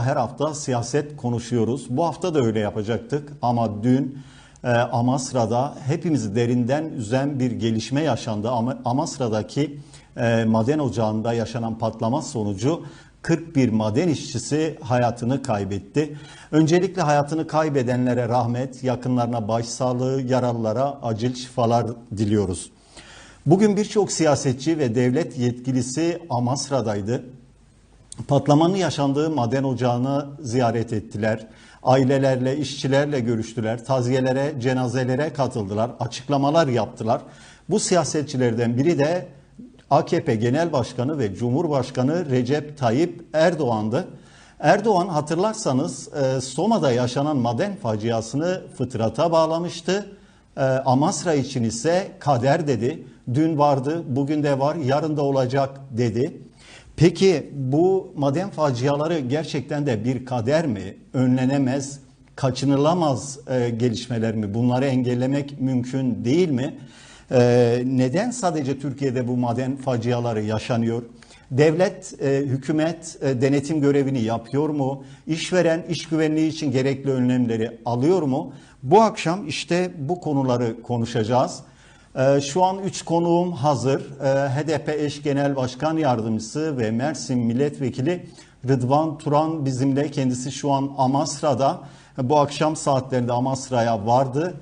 Her hafta siyaset konuşuyoruz. Bu hafta da öyle yapacaktık ama dün e, Amasra'da hepimizi derinden üzen bir gelişme yaşandı. Ama Amasra'daki e, maden ocağında yaşanan patlama sonucu 41 maden işçisi hayatını kaybetti. Öncelikle hayatını kaybedenlere rahmet, yakınlarına başsağlığı, yaralılara acil şifalar diliyoruz. Bugün birçok siyasetçi ve devlet yetkilisi Amasra'daydı. Patlamanın yaşandığı maden ocağını ziyaret ettiler. Ailelerle, işçilerle görüştüler. Taziyelere, cenazelere katıldılar. Açıklamalar yaptılar. Bu siyasetçilerden biri de AKP Genel Başkanı ve Cumhurbaşkanı Recep Tayyip Erdoğan'dı. Erdoğan hatırlarsanız e, Soma'da yaşanan maden faciasını fıtrata bağlamıştı. E, Amasra için ise kader dedi. Dün vardı, bugün de var, yarın da olacak dedi. Peki bu maden faciaları gerçekten de bir kader mi? Önlenemez, kaçınılamaz e, gelişmeler mi? Bunları engellemek mümkün değil mi? E, neden sadece Türkiye'de bu maden faciaları yaşanıyor? Devlet, e, hükümet e, denetim görevini yapıyor mu? İşveren iş güvenliği için gerekli önlemleri alıyor mu? Bu akşam işte bu konuları konuşacağız. Ee, Şu an üç konuğum hazır. Ee, HDP eş genel başkan yardımcısı ve Mersin milletvekili Rıdvan Turan bizimle. Kendisi şu an Amasra'da. Bu akşam saatlerinde Amasra'ya vardı.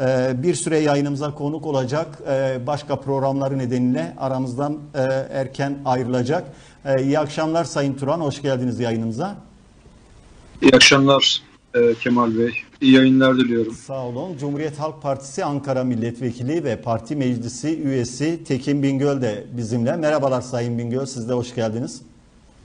Ee, Bir süre yayınımıza konuk olacak. Başka programları nedeniyle aramızdan e, erken ayrılacak. İyi akşamlar Sayın Turan. Hoş geldiniz yayınımıza. İyi akşamlar e, Kemal Bey. İyi yayınlar diliyorum. Sağ olun. Cumhuriyet Halk Partisi Ankara Milletvekili ve Parti Meclisi üyesi Tekin Bingöl de bizimle. Merhabalar Sayın Bingöl, siz de hoş geldiniz.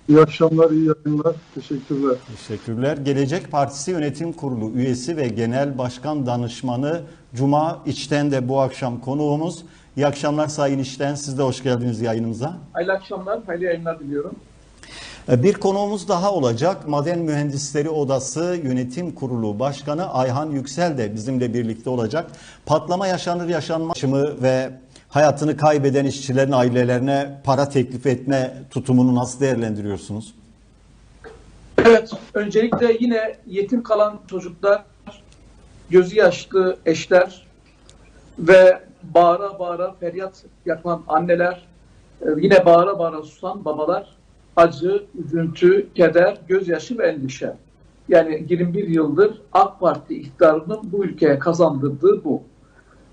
İyi akşamlar, iyi yayınlar. Teşekkürler. Teşekkürler. Gelecek Partisi Yönetim Kurulu üyesi ve Genel Başkan Danışmanı Cuma İçten de bu akşam konuğumuz. İyi akşamlar Sayın İçten, siz de hoş geldiniz yayınımıza. Hayırlı akşamlar, hayırlı yayınlar diliyorum. Bir konuğumuz daha olacak. Maden Mühendisleri Odası Yönetim Kurulu Başkanı Ayhan Yüksel de bizimle birlikte olacak. Patlama yaşanır yaşanmaz ve hayatını kaybeden işçilerin ailelerine para teklif etme tutumunu nasıl değerlendiriyorsunuz? Evet, öncelikle yine yetim kalan çocuklar, gözü yaşlı eşler ve bağıra bağıra feryat yapan anneler, e, yine bağıra bağıra susan babalar, acı, üzüntü, keder, gözyaşı ve endişe. Yani 21 yıldır AK Parti iktidarının bu ülkeye kazandırdığı bu.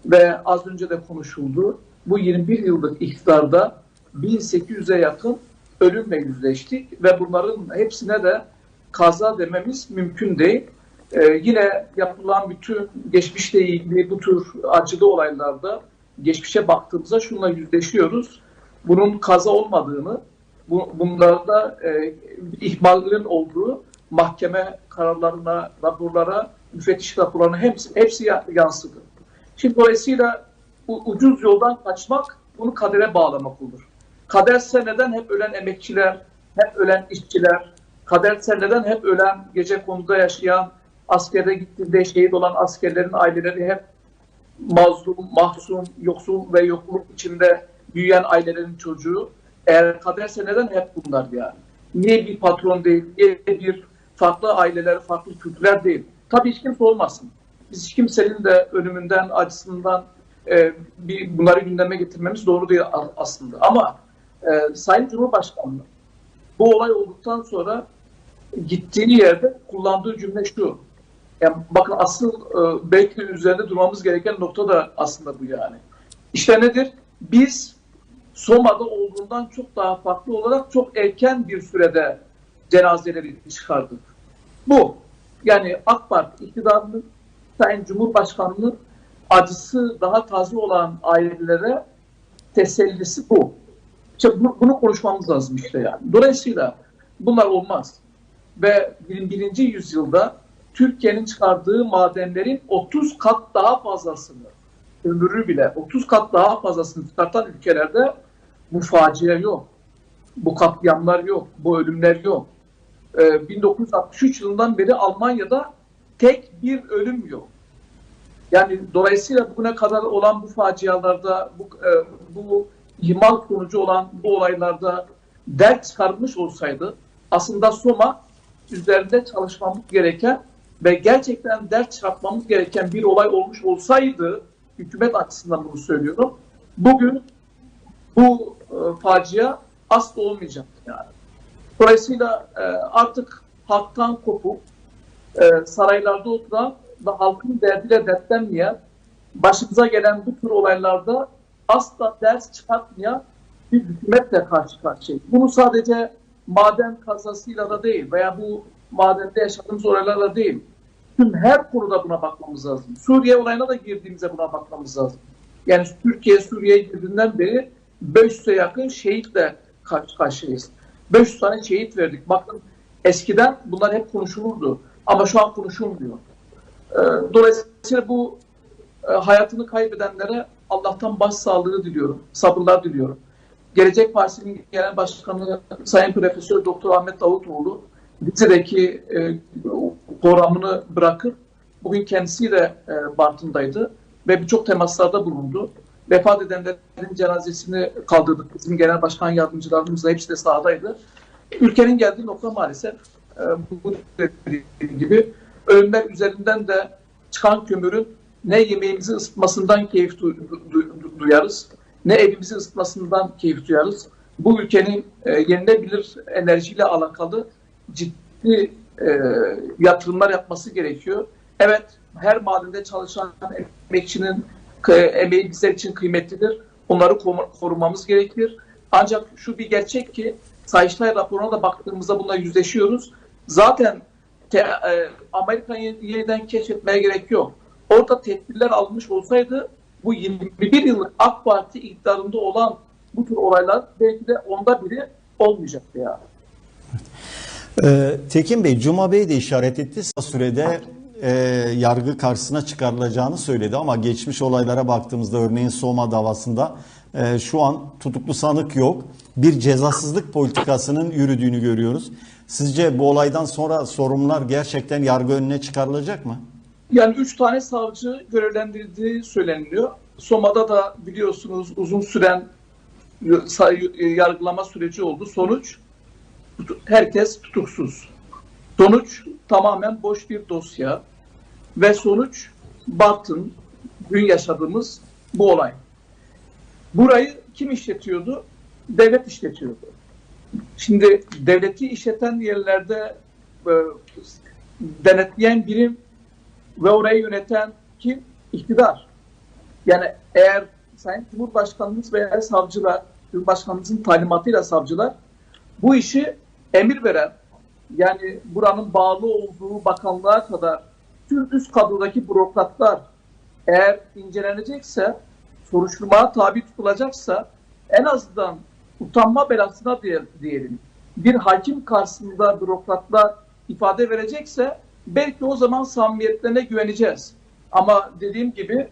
Ve az önce de konuşuldu. Bu 21 yıllık iktidarda 1800'e yakın ölümle yüzleştik ve bunların hepsine de kaza dememiz mümkün değil. Ee, yine yapılan bütün geçmişle ilgili bu tür acılı olaylarda geçmişe baktığımızda şunla yüzleşiyoruz. Bunun kaza olmadığını, bu, bunlarda e, ihmallerin olduğu mahkeme kararlarına, raporlara, müfettiş raporlarına hepsi, hepsi yansıdı. Şimdi dolayısıyla bu ucuz yoldan kaçmak bunu kadere bağlamak olur. Kaderse neden hep ölen emekçiler, hep ölen işçiler, kaderse neden hep ölen gece konuda yaşayan, askere gittiğinde şehit olan askerlerin aileleri hep mazlum, mahzun, yoksul ve yokluk içinde büyüyen ailelerin çocuğu. Eğer kaderse neden hep bunlar yani? Niye bir patron değil, niye bir farklı aileler, farklı kültürler değil? Tabii hiç kimse olmasın. Biz hiç kimsenin de ölümünden, acısından e, bir bunları gündeme getirmemiz doğru değil aslında. Ama e, Sayın Cumhurbaşkanı bu olay olduktan sonra gittiği yerde kullandığı cümle şu. Yani bakın asıl e, belki üzerinde durmamız gereken nokta da aslında bu yani. İşte nedir? Biz Soma'da olduğundan çok daha farklı olarak çok erken bir sürede cenazeleri çıkardık. Bu. Yani AK Parti iktidarının, Sayın Cumhurbaşkanı'nın acısı daha taze olan ailelere tesellisi bu. İşte bunu konuşmamız lazım işte yani. Dolayısıyla bunlar olmaz. Ve 21. yüzyılda Türkiye'nin çıkardığı madenlerin 30 kat daha fazlasını, ömrü bile 30 kat daha fazlasını çıkartan ülkelerde bu facia yok. Bu katliamlar yok. Bu ölümler yok. Ee, 1963 yılından beri Almanya'da tek bir ölüm yok. Yani dolayısıyla bugüne kadar olan bu facialarda, bu, e, bu ihmal sonucu olan bu olaylarda dert çıkarmış olsaydı aslında Soma üzerinde çalışmamız gereken ve gerçekten ders çıkartmamız gereken bir olay olmuş olsaydı, hükümet açısından bunu söylüyorum, bugün bu e, facia asla olmayacaktı yani. Dolayısıyla e, artık halktan kopup e, saraylarda oturan ve halkın derdiyle dertlenmeyen, başımıza gelen bu tür olaylarda asla ders çıkartmayan bir hükümetle karşı karşıyayız. Bunu sadece maden kazasıyla da değil veya bu madende yaşadığımız olaylarla değil. Tüm her konuda buna bakmamız lazım. Suriye olayına da girdiğimizde buna bakmamız lazım. Yani Türkiye Suriye'ye girdiğinden beri 500'e yakın şehitle karşı karşıyayız. 500 tane şehit verdik. Bakın eskiden bunlar hep konuşulurdu. Ama şu an konuşulmuyor. Ee, Dolayısıyla bu e, hayatını kaybedenlere Allah'tan başsağlığı diliyorum. Sabırlar diliyorum. Gelecek Partisi'nin genel başkanı Sayın Profesör Doktor Ahmet Davutoğlu Rize'deki e, programını bırakıp bugün kendisiyle e, Bartın'daydı ve birçok temaslarda bulundu. Vefat edenlerin cenazesini kaldırdık. Bizim genel başkan yardımcılarımızla hepsi de sahadaydı. Ülkenin geldiği nokta maalesef e, bu dediğim gibi ölümler üzerinden de çıkan kömürün ne yemeğimizi ısıtmasından keyif du- du- duyarız, ne evimizi ısıtmasından keyif duyarız. Bu ülkenin e, yenilebilir enerjiyle alakalı ciddi e, yatırımlar yapması gerekiyor. Evet, her madende çalışan emekçinin e, emeği bizler için kıymetlidir. Onları koru- korumamız gerekir. Ancak şu bir gerçek ki Sayıştay raporuna da baktığımızda bununla yüzleşiyoruz. Zaten te, e, Amerika'yı yeniden keşfetmeye gerek yok. Orada tedbirler alınmış olsaydı bu 21 yıllık AK Parti iktidarında olan bu tür olaylar belki de onda biri olmayacaktı yani. Ee, Tekin Bey, Cuma Bey de işaret etti. Sürede e, yargı karşısına çıkarılacağını söyledi ama geçmiş olaylara baktığımızda örneğin Soma davasında e, şu an tutuklu sanık yok. Bir cezasızlık politikasının yürüdüğünü görüyoruz. Sizce bu olaydan sonra sorumlular gerçekten yargı önüne çıkarılacak mı? Yani üç tane savcı görevlendirildiği söyleniliyor. Soma'da da biliyorsunuz uzun süren yargılama süreci oldu. Sonuç herkes tutuksuz. Sonuç tamamen boş bir dosya ve sonuç Bartın dün yaşadığımız bu olay. Burayı kim işletiyordu? Devlet işletiyordu. Şimdi devleti işleten yerlerde e, denetleyen birim ve orayı yöneten kim? İktidar. Yani eğer Sayın Cumhurbaşkanımız veya savcılar, Cumhurbaşkanımızın talimatıyla savcılar bu işi emir veren, yani buranın bağlı olduğu bakanlığa kadar tüm üst kadrodaki bürokratlar eğer incelenecekse, soruşturmaya tabi tutulacaksa en azından utanma belasına diye- diyelim. Bir hakim karşısında bürokratlar ifade verecekse belki o zaman samimiyetlerine güveneceğiz. Ama dediğim gibi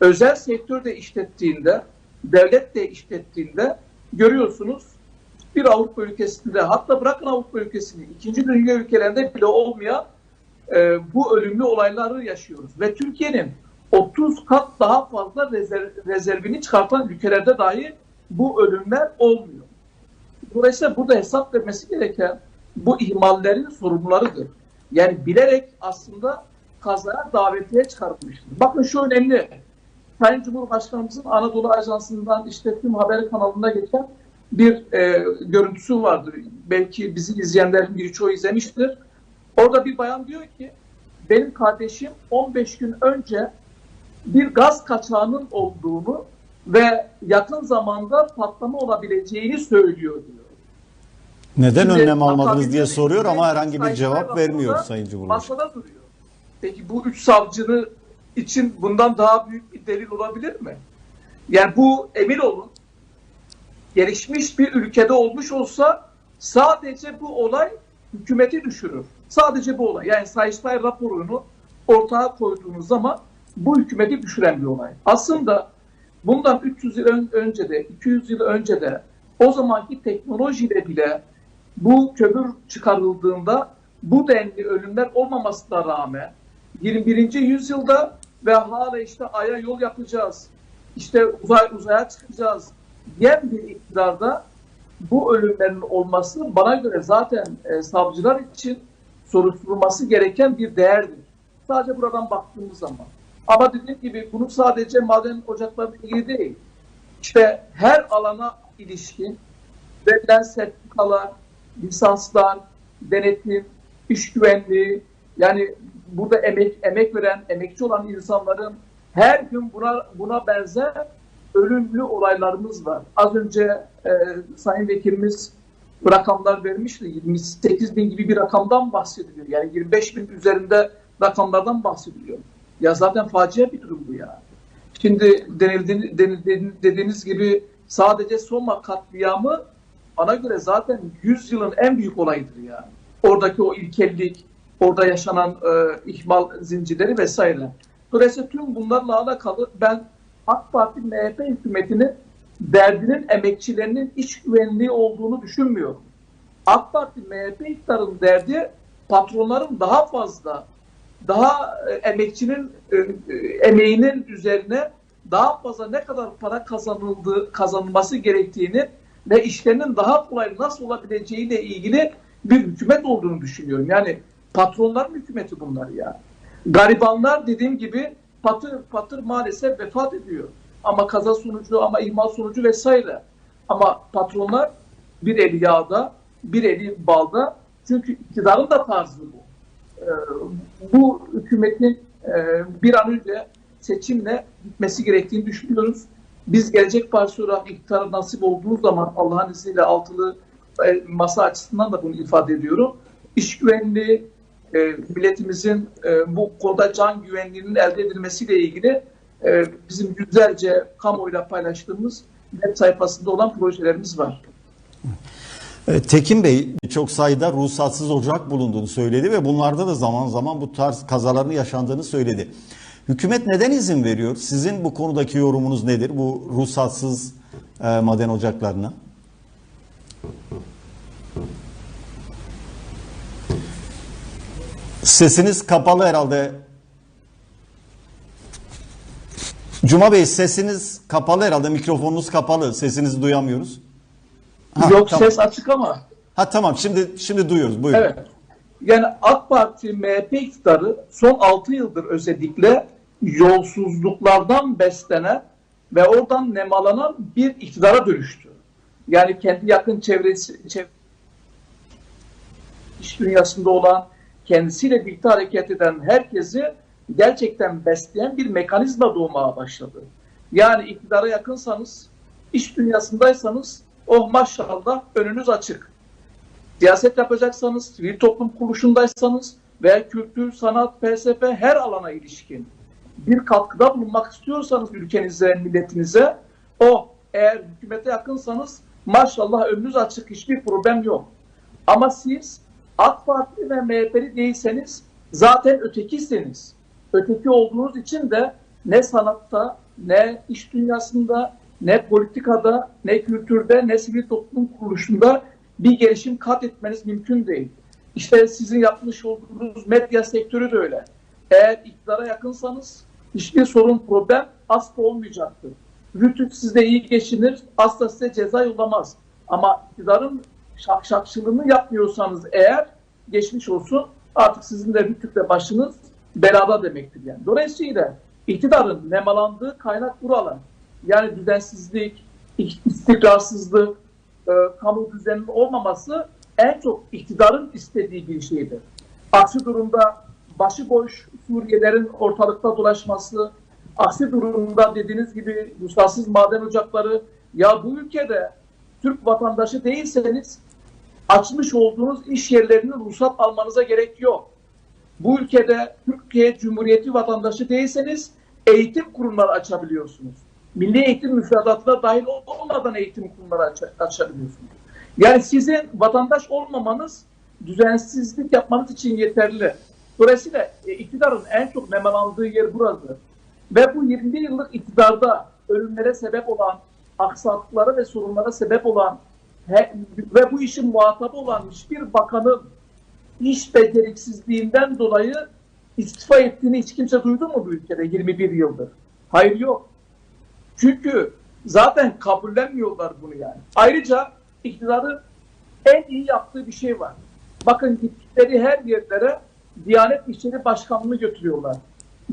özel sektör de işlettiğinde, devlet de işlettiğinde görüyorsunuz bir Avrupa ülkesinde hatta bırakın Avrupa ülkesini ikinci dünya ülkelerinde bile olmayan e, bu ölümlü olayları yaşıyoruz. Ve Türkiye'nin 30 kat daha fazla rezerv, rezervini çıkartan ülkelerde dahi bu ölümler olmuyor. Dolayısıyla burada hesap vermesi gereken bu ihmallerin sorumlularıdır. Yani bilerek aslında kazaya davetiye çıkartmıştır. Bakın şu önemli. Sayın Cumhurbaşkanımızın Anadolu Ajansı'ndan işlettiğim haber kanalında geçen bir e, görüntüsü vardır. Belki bizi izleyenlerin birçoğu izlemiştir. Orada bir bayan diyor ki benim kardeşim 15 gün önce bir gaz kaçağının olduğunu ve yakın zamanda patlama olabileceğini söylüyor diyor. Neden Şimdi önlem almadınız diye soruyor ama herhangi bir cevap vermiyor Sayın Cumhurbaşkanı. Masada duruyor. Peki bu üç savcının için bundan daha büyük bir delil olabilir mi? Yani bu emin olun gelişmiş bir ülkede olmuş olsa sadece bu olay hükümeti düşürür. Sadece bu olay. Yani Sayıştay raporunu ortaya koyduğunuz zaman bu hükümeti düşüren bir olay. Aslında bundan 300 yıl ön- önce de 200 yıl önce de o zamanki teknolojiyle bile bu kömür çıkarıldığında bu denli ölümler olmamasına rağmen 21. yüzyılda ve hala işte aya yol yapacağız, işte uzay uzaya çıkacağız diyen bir iktidarda bu ölümlerin olması bana göre zaten e, savcılar için soruşturulması gereken bir değerdir. Sadece buradan baktığımız zaman. Ama dediğim gibi bunu sadece maden ocaklarıyla ilgili değil. İşte her alana ilişkin verilen sertifikalar, lisanslar, denetim, iş güvenliği, yani burada emek emek veren, emekçi olan insanların her gün buna buna benzer ölümlü olaylarımız var. Az önce e, Sayın Vekilimiz rakamlar vermişti. 28 bin gibi bir rakamdan bahsediliyor. Yani 25 bin üzerinde rakamlardan bahsediliyor. Ya zaten facia bir durum bu ya. Şimdi denildi, denildi, dediğiniz gibi sadece Soma katliamı bana göre zaten 100 yılın en büyük olayıdır yani. Oradaki o ilkellik, orada yaşanan e, ihmal zincirleri vesaire. Dolayısıyla tüm bunlarla alakalı ben AK Parti MHP hükümetinin derdinin emekçilerinin iç güvenliği olduğunu düşünmüyorum. AK Parti MHP iktidarının derdi patronların daha fazla daha e, emekçinin e, e, emeğinin üzerine daha fazla ne kadar para kazanıldığı kazanılması gerektiğini ve işlerinin daha kolay nasıl olabileceğiyle ilgili bir hükümet olduğunu düşünüyorum. Yani patronların hükümeti bunlar ya. Garibanlar dediğim gibi patır patır maalesef vefat ediyor. Ama kaza sonucu ama ihmal sonucu vesaire. Ama patronlar bir eli yağda, bir eli balda. Çünkü iktidarın da tarzı bu. Ee, bu hükümetin e, bir an önce seçimle gitmesi gerektiğini düşünüyoruz. Biz Gelecek Partisi olarak iktidara nasip olduğu zaman Allah'ın izniyle altılı e, masa açısından da bunu ifade ediyorum. İş güvenliği, e, milletimizin e, bu konuda can güvenliğinin elde edilmesiyle ilgili e, bizim yüzlerce kamuoyuyla paylaştığımız web sayfasında olan projelerimiz var. E, Tekin Bey çok sayıda ruhsatsız ocak bulunduğunu söyledi ve bunlarda da zaman zaman bu tarz kazaların yaşandığını söyledi. Hükümet neden izin veriyor? Sizin bu konudaki yorumunuz nedir bu ruhsatsız e, maden ocaklarına? Sesiniz kapalı herhalde. Cuma Bey sesiniz kapalı herhalde. Mikrofonunuz kapalı. Sesinizi duyamıyoruz. Ha, Yok tamam. ses açık ama Ha tamam şimdi şimdi duyuyoruz. Buyurun. Evet. Yani AK Parti MHP iktidarı son 6 yıldır özellikle yolsuzluklardan beslenen ve oradan nemalanan bir iktidara dönüştü. Yani kendi yakın çevresi çev iş dünyasında olan kendisiyle birlikte hareket eden herkesi gerçekten besleyen bir mekanizma doğmaya başladı. Yani iktidara yakınsanız, iş dünyasındaysanız oh maşallah önünüz açık siyaset yapacaksanız, sivil toplum kuruluşundaysanız veya kültür, sanat, felsefe her alana ilişkin bir katkıda bulunmak istiyorsanız ülkenize, milletinize o eğer hükümete yakınsanız maşallah önünüz açık hiçbir problem yok. Ama siz AK Parti ve MHP'li değilseniz zaten ötekisiniz. Öteki olduğunuz için de ne sanatta, ne iş dünyasında, ne politikada, ne kültürde, ne sivil toplum kuruluşunda bir gelişim kat etmeniz mümkün değil. İşte sizin yapmış olduğunuz medya sektörü de öyle. Eğer iktidara yakınsanız hiçbir sorun, problem asla olmayacaktır. Rütük sizde iyi geçinir, asla size ceza yollamaz. Ama iktidarın şakşakçılığını yapmıyorsanız eğer geçmiş olsun artık sizin de Rütük'le başınız belada demektir yani. Dolayısıyla iktidarın nemalandığı kaynak buralar. Yani düzensizlik, istikrarsızlık, e, kamu düzeninin olmaması en çok iktidarın istediği bir şeydir. Aksi durumda başıboş Suriyelerin ortalıkta dolaşması, aksi durumda dediğiniz gibi ruhsatsız maden ocakları, ya bu ülkede Türk vatandaşı değilseniz açmış olduğunuz iş yerlerinin ruhsat almanıza gerek yok. Bu ülkede Türkiye Cumhuriyeti vatandaşı değilseniz eğitim kurumları açabiliyorsunuz. Milli eğitim müfredatına dahil olmadan eğitim kurumları aç açabiliyorsunuz. Yani sizin vatandaş olmamanız düzensizlik yapmanız için yeterli. Dolayısıyla e, iktidarın en çok nemalandığı yer burası. Ve bu 21 yıllık iktidarda ölümlere sebep olan, aksaklıklara ve sorunlara sebep olan he, ve bu işin muhatabı olan hiçbir bakanın iş beceriksizliğinden dolayı istifa ettiğini hiç kimse duydu mu bu ülkede 21 yıldır? Hayır yok. Çünkü zaten kabullenmiyorlar bunu yani. Ayrıca iktidarın en iyi yaptığı bir şey var. Bakın gittikleri her yerlere Diyanet İşleri Başkanlığı götürüyorlar.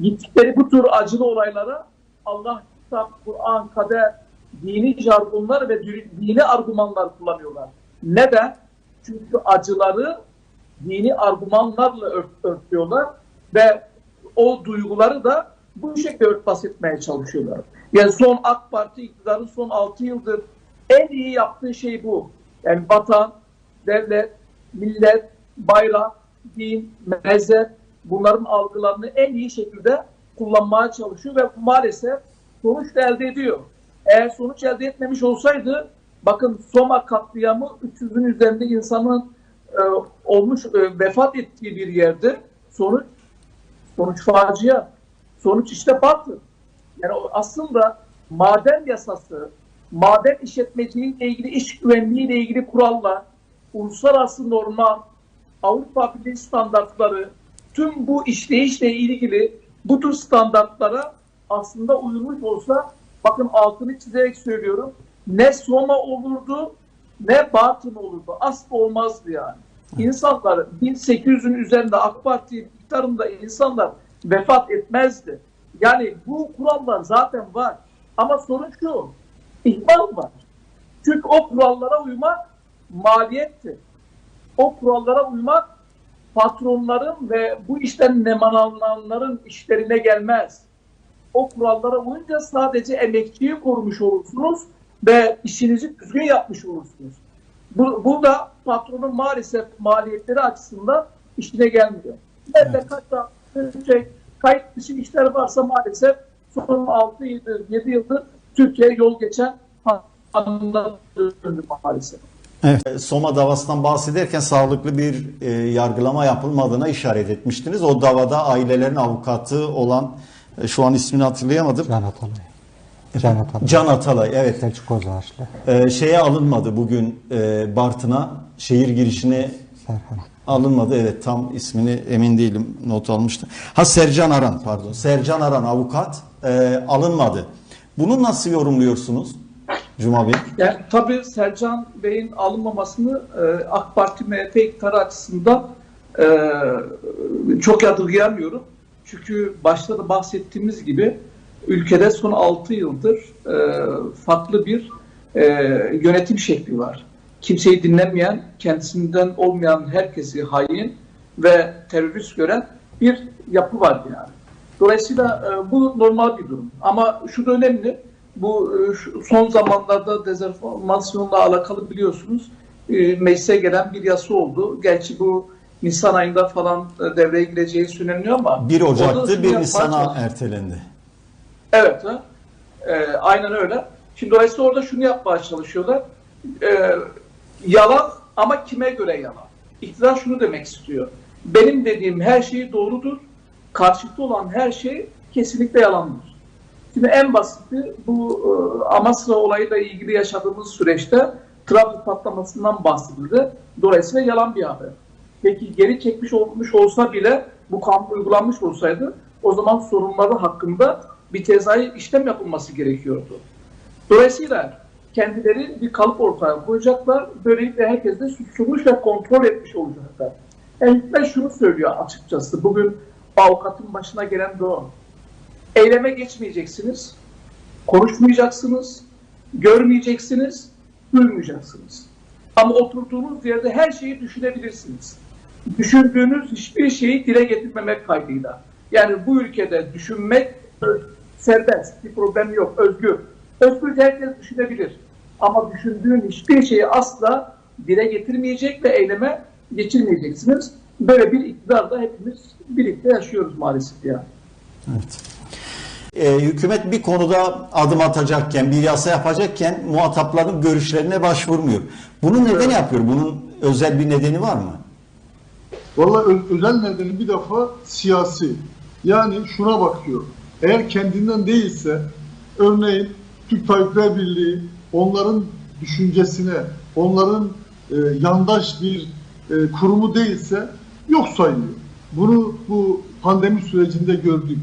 Gittikleri bu tür acılı olaylara Allah, kitap, Kur'an, kader, dini jargonlar ve dini argümanlar kullanıyorlar. Neden? Çünkü acıları dini argümanlarla ört, örtüyorlar ve o duyguları da bu şekilde örtbas etmeye çalışıyorlar. Yani son AK Parti iktidarın son 6 yıldır en iyi yaptığı şey bu. Yani vatan, devlet, millet, bayrak, din, mezhep bunların algılarını en iyi şekilde kullanmaya çalışıyor ve maalesef sonuç elde ediyor. Eğer sonuç elde etmemiş olsaydı bakın Soma katliamı 300'ün üzerinde insanın e, olmuş e, vefat ettiği bir yerde sonuç sonuç facia. Sonuç işte batı. Yani aslında maden yasası, maden işletmeciliğiyle ilgili iş güvenliğiyle ilgili kurallar, uluslararası normal, Avrupa Birliği standartları, tüm bu işleyişle ilgili bu tür standartlara aslında uyulmuş olsa bakın altını çizerek söylüyorum ne Soma olurdu ne Batın olurdu. Asla olmazdı yani. İnsanlar 1800'ün üzerinde AK Parti iktidarında insanlar vefat etmezdi. Yani bu kurallar zaten var. Ama sorun şu, ihmal var. Çünkü o kurallara uymak maliyetti. O kurallara uymak patronların ve bu işten nemalananların işlerine gelmez. O kurallara uyunca sadece emekçiyi korumuş olursunuz ve işinizi düzgün yapmış olursunuz. Bu, burada patronun maalesef maliyetleri açısından işine gelmiyor. Nerede evet. kaç şey, kayıt dışı işler varsa maalesef son 6 yıldır, 7 yıldır Türkiye yol geçen anlatılıyor maalesef. Evet. Soma davasından bahsederken sağlıklı bir e, yargılama yapılmadığına işaret etmiştiniz. O davada ailelerin avukatı olan e, şu an ismini hatırlayamadım. Can Atalay. Can Atalay. Can Atalay evet. Selçuk Ozağaçlı. E, şeye alınmadı bugün e, Bartın'a şehir girişine Serhan. alınmadı. Evet tam ismini emin değilim not almıştım. Ha Sercan Aran pardon. Sercan Aran avukat e, alınmadı. Bunu nasıl yorumluyorsunuz Cuma Bey? Yani, tabii Sercan Bey'in alınmamasını e, AK Parti MHP iktidarı açısından e, çok yadırgayamıyorum. Çünkü başta da bahsettiğimiz gibi ülkede son 6 yıldır e, farklı bir e, yönetim şekli var. Kimseyi dinlemeyen, kendisinden olmayan herkesi hain ve terörist gören bir yapı var yani. Dolayısıyla e, bu normal bir durum. Ama şu da önemli, bu e, son zamanlarda dezenformasyonla alakalı biliyorsunuz e, meclise gelen bir yasa oldu. Gerçi bu Nisan ayında falan e, devreye gireceği söyleniyor ama 1 orada Ocak'tı şunu 1 yapmaya Nisan'a ertelendi. Evet? Ee, aynen öyle. Şimdi dolayısıyla orada şunu yapmaya çalışıyorlar. Ee, yalan ama kime göre yalan? İktidar şunu demek istiyor. Benim dediğim her şey doğrudur. Karşıtı olan her şey kesinlikle yalandır. Şimdi en basiti bu e, Amasra olayıyla ilgili yaşadığımız süreçte trafik patlamasından bahsedildi. Dolayısıyla yalan bir haber. Peki geri çekmiş olmuş olsa bile bu kanun uygulanmış olsaydı o zaman sorunları hakkında bir tezai işlem yapılması gerekiyordu. Dolayısıyla kendileri bir kalıp ortaya koyacaklar. Böylelikle herkes de suçlulmuş ve kontrol etmiş olacaklar. Hükümet şunu söylüyor açıkçası. Bugün avukatın başına gelen de o. Eyleme geçmeyeceksiniz, konuşmayacaksınız, görmeyeceksiniz, duymayacaksınız. Ama oturduğunuz yerde her şeyi düşünebilirsiniz. Düşündüğünüz hiçbir şeyi dile getirmemek kaydıyla. Yani bu ülkede düşünmek serbest, bir problem yok, özgür. Özgürce herkes düşünebilir. Ama düşündüğün hiçbir şeyi asla dile getirmeyecek ve eyleme geçirmeyeceksiniz. Böyle bir iktidarda hepimiz birlikte yaşıyoruz maalesef yani. Evet. Ee, hükümet bir konuda adım atacakken, bir yasa yapacakken muhatapların görüşlerine başvurmuyor. Bunu neden yapıyor? Bunun özel bir nedeni var mı? Vallahi ö- özel nedeni bir defa siyasi. Yani şuna bakıyor. Eğer kendinden değilse örneğin Türk Tabipler Birliği onların düşüncesine, onların e, yandaş bir e, kurumu değilse yok sayıyor. Bunu bu pandemi sürecinde gördük.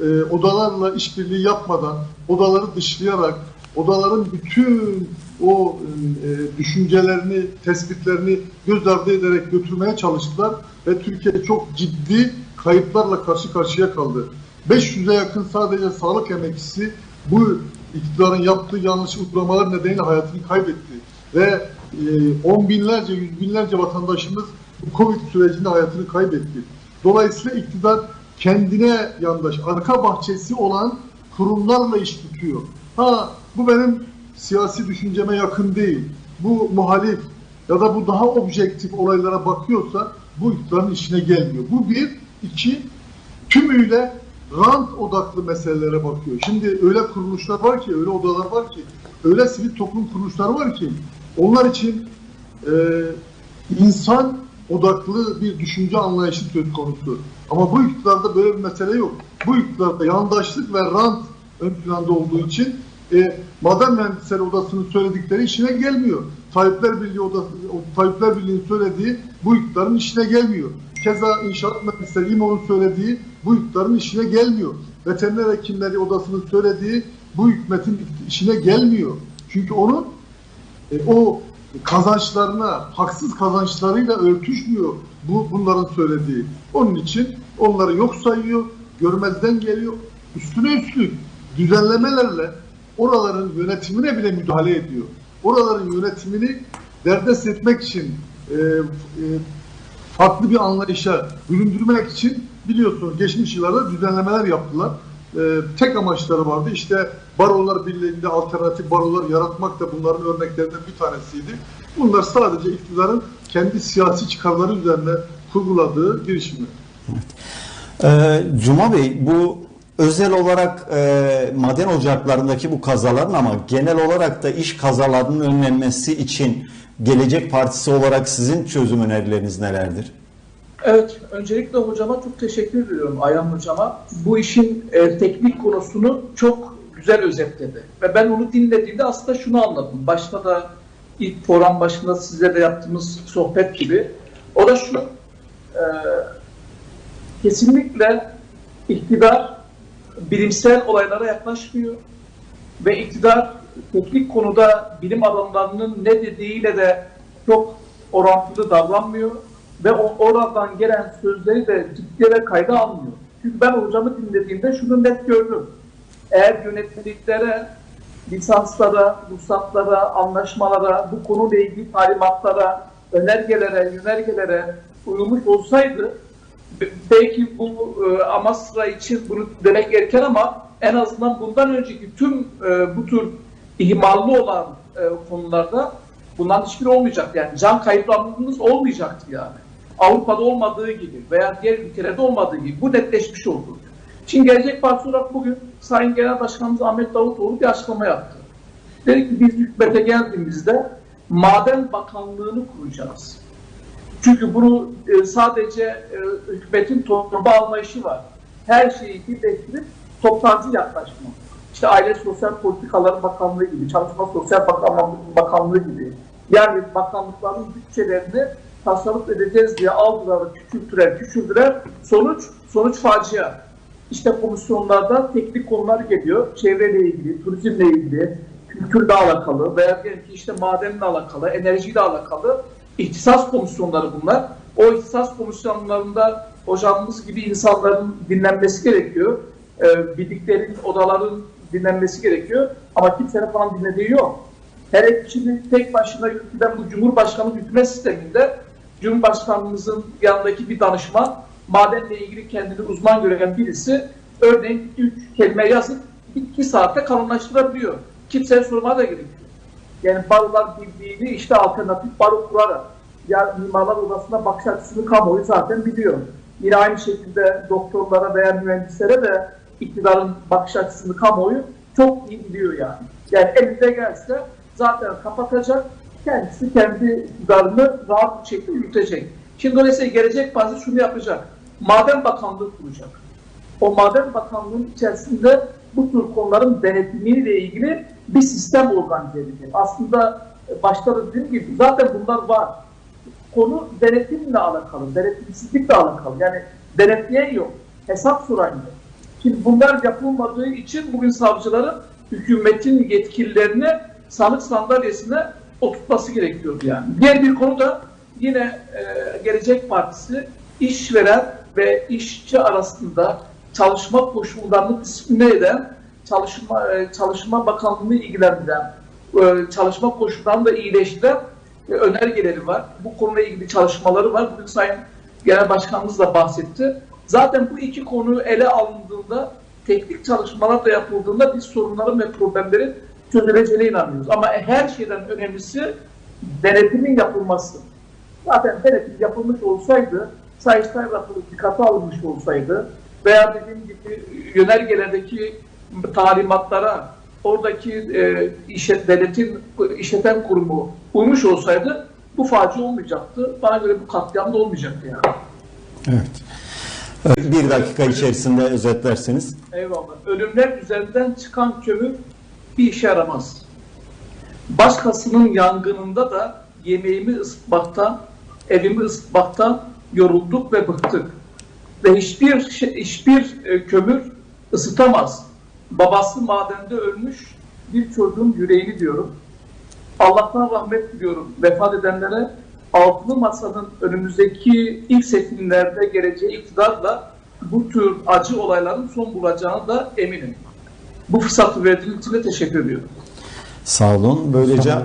E, odalarla işbirliği yapmadan, odaları dışlayarak, odaların bütün o e, düşüncelerini, tespitlerini göz ardı ederek götürmeye çalıştılar ve Türkiye çok ciddi kayıplarla karşı karşıya kaldı. 500'e yakın sadece sağlık emekçisi bu iktidarın yaptığı yanlış uygulamalar nedeniyle hayatını kaybetti. Ve e, on binlerce, yüz binlerce vatandaşımız bu Covid sürecinde hayatını kaybetti. Dolayısıyla iktidar kendine yandaş, arka bahçesi olan kurumlarla iş tutuyor. Ha bu benim siyasi düşünceme yakın değil. Bu muhalif ya da bu daha objektif olaylara bakıyorsa bu iktidarın işine gelmiyor. Bu bir. iki tümüyle rant odaklı meselelere bakıyor. Şimdi öyle kuruluşlar var ki, öyle odalar var ki, öyle sivil toplum kuruluşları var ki onlar için e, insan odaklı bir düşünce anlayışı söz konusu. Ama bu iktidarda böyle bir mesele yok. Bu iktidarda yandaşlık ve rant ön planda olduğu için e, Maden Mühendisleri Odası'nın söyledikleri işine gelmiyor. Tayyipler Birliği Odası, Tayyipler Birliği'nin söylediği bu iktidarın işine gelmiyor. Keza İnşaat Mühendisleri İMO'nun söylediği bu iktidarın işine gelmiyor. Veteriner Hekimleri Odası'nın söylediği bu hükümetin işine gelmiyor. Çünkü onun e, o kazançlarına, haksız kazançlarıyla örtüşmüyor bu bunların söylediği. Onun için onları yok sayıyor, görmezden geliyor. Üstüne üstlük düzenlemelerle oraların yönetimine bile müdahale ediyor. Oraların yönetimini derdest etmek için e, e, farklı bir anlayışa büründürmek için biliyorsunuz geçmiş yıllarda düzenlemeler yaptılar. Ee, tek amaçları vardı. İşte barolar birliğinde alternatif barolar yaratmak da bunların örneklerinden bir tanesiydi. Bunlar sadece iktidarın kendi siyasi çıkarları üzerine kurguladığı girişimler. Ee, Cuma Bey bu özel olarak e, maden ocaklarındaki bu kazaların ama genel olarak da iş kazalarının önlenmesi için Gelecek Partisi olarak sizin çözüm önerileriniz nelerdir? Evet, öncelikle hocama çok teşekkür ediyorum Ayhan hocama. Bu işin e, teknik konusunu çok güzel özetledi. Ve ben onu dinlediğimde aslında şunu anladım. Başta da ilk program başında sizle de yaptığımız sohbet gibi. O da şu, e, kesinlikle iktidar bilimsel olaylara yaklaşmıyor. Ve iktidar teknik konuda bilim adamlarının ne dediğiyle de çok orantılı davranmıyor ve oradan gelen sözleri de ciddiye ve kayda almıyor. Çünkü ben hocamı dinlediğimde şunu net gördüm. Eğer yönetmeliklere, lisanslara, ruhsatlara, anlaşmalara, bu konuyla ilgili talimatlara, önergelere, yönergelere uyulmuş olsaydı belki bu e, Amasra için bunu demek erken ama en azından bundan önceki tüm e, bu tür ihmalli olan e, konularda bundan hiçbir olmayacak. Yani can kayıplarımız olmayacaktı yani. Avrupa'da olmadığı gibi veya diğer ülkelerde olmadığı gibi bu netleşmiş oldu. Şimdi Gelecek Partisi olarak bugün Sayın Genel Başkanımız Ahmet Davutoğlu bir açıklama yaptı. Dedi ki biz hükümete geldiğimizde Maden Bakanlığı'nı kuracağız. Çünkü bunu e, sadece e, hükümetin alma işi var. Her şeyi birleştirip toptancı yaklaşma. İşte Aile Sosyal Politikaları Bakanlığı gibi, Çalışma Sosyal Bakanlığı, Bakanlığı gibi. Yani bakanlıkların bütçelerini tasarruf edeceğiz diye aldılar, küçülttüler, küçüldüler. Sonuç, sonuç facia. İşte komisyonlarda teknik konular geliyor. Çevreyle ilgili, turizmle ilgili, kültürle alakalı veya diyelim işte madenle alakalı, enerjiyle alakalı ihtisas komisyonları bunlar. O ihtisas komisyonlarında hocamız gibi insanların dinlenmesi gerekiyor. Ee, bildiklerin, odaların dinlenmesi gerekiyor. Ama kimsenin falan dinlediği yok. Hele şimdi tek başına yürütülen bu Cumhurbaşkanı hükümet sisteminde Cumhurbaşkanımızın yanındaki bir danışman madenle ilgili kendini uzman gören birisi örneğin üç kelime yazıp iki saatte kalınlaştırabiliyor. Kimseye sormaya da gerekiyor. Yani barolar birliğini işte alternatif baro kurarak ya mimarlar odasına bakış açısını kamuoyu zaten biliyor. Yine aynı şekilde doktorlara veya mühendislere de iktidarın bakış açısını kamuoyu çok iyi biliyor yani. Yani elinde gelse zaten kapatacak, kendisi kendi iktidarını rahat bir şekilde yürütecek. Şimdi dolayısıyla gelecek bazı şunu yapacak. Maden Bakanlığı kuracak. O Maden Bakanlığı'nın içerisinde bu tür konuların denetimiyle ilgili bir sistem organize edecek. Aslında başta da dediğim gibi zaten bunlar var. Konu denetimle alakalı, denetimsizlikle alakalı. Yani denetleyen yok, hesap soran yok. Şimdi bunlar yapılmadığı için bugün savcıların hükümetin yetkililerine sanık sandalyesine oturtması gerekiyordu yani. Diğer bir konu da yine e, Gelecek Partisi işveren ve işçi arasında çalışma koşullarını disipline eden çalışma e, çalışma bakanlığını ilgilendiren e, çalışma koşullarını da iyileştiren e, önergeleri var. Bu konuyla ilgili çalışmaları var. Bugün Sayın Genel Başkanımız da bahsetti. Zaten bu iki konu ele alındığında teknik çalışmalar da yapıldığında biz sorunların ve problemlerin çözüleceğine inanıyoruz. Ama her şeyden önemlisi denetimin yapılması. Zaten denetim yapılmış olsaydı, Sayıştay raporu dikkate alınmış olsaydı veya dediğim gibi yönergelerdeki talimatlara oradaki e, işlet, devletin işleten kurumu uymuş olsaydı bu facia olmayacaktı. Bana göre bu katliam da olmayacaktı yani. Evet. Bir dakika içerisinde özetlerseniz. Eyvallah. Ölümler üzerinden çıkan kömür bir işe yaramaz. Başkasının yangınında da yemeğimi ısıtmaktan, evimi ısıtmaktan yorulduk ve bıktık. Ve hiçbir şey, hiçbir e, kömür ısıtamaz. Babası madende ölmüş bir çocuğun yüreğini diyorum. Allah'tan rahmet diliyorum vefat edenlere. Altılı Masa'nın önümüzdeki ilk seçimlerde geleceği iktidarla bu tür acı olayların son bulacağına da eminim. Bu fırsatı verdiğiniz için de teşekkür ediyorum. Sağ olun. Böylece.